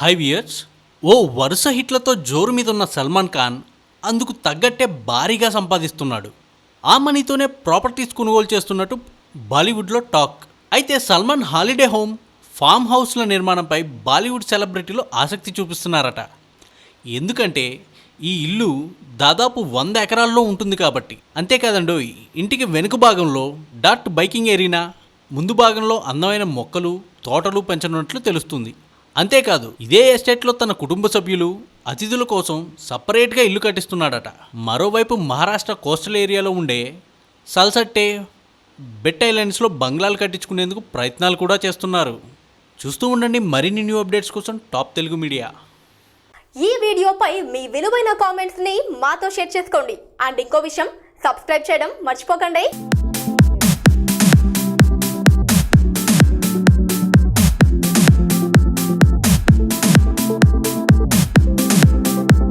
High weirs ఓ వరుస హిట్లతో జోరు మీద ఉన్న సల్మాన్ ఖాన్ అందుకు తగ్గట్టే భారీగా సంపాదిస్తున్నాడు. ఆ మనీతోనే ప్రాపర్టీస్ కొనుగోలు చేస్తున్నట్టు బాలీవుడ్లో టాక్. అయితే సల్మాన్ హాలిడే హోమ్ ఫామ్ హౌస్ల నిర్మాణంపై బాలీవుడ్ సెలబ్రిటీలు ఆసక్తి చూపిస్తున్నారట. ఎందుకంటే ఈ ఇల్లు దాదాపు వంద ఎకరాల్లో ఉంటుంది కాబట్టి. అంతేకాదండోయ్ ఇంటికి వెనుక భాగంలో డాట్ బైకింగ్ ఏరినా ముందు భాగంలో అందమైన మొక్కలు తోటలు పెంచనున్నట్లు తెలుస్తుంది. అంతేకాదు ఇదే ఎస్టేట్లో తన కుటుంబ సభ్యులు అతిథుల కోసం సపరేట్గా ఇల్లు కట్టిస్తున్నాడట. మరోవైపు మహారాష్ట్ర కోస్టల్ ఏరియాలో ఉండే సల్సట్టే బెట్ ఐలాండ్స్లో బంగ్లాలు కట్టించుకునేందుకు ప్రయత్నాలు కూడా చేస్తున్నారు. చూస్తూ ఉండండి మరిన్ని న్యూ అప్డేట్స్ కోసం టాప్ తెలుగు మీడియా. ఈ వీడియోపై మీ విలువైన కామెంట్స్ని మాతో షేర్ చేసుకోండి. అండ్ ఇంకో విషయం సబ్స్క్రైబ్ చేయడం మర్చిపోకండి.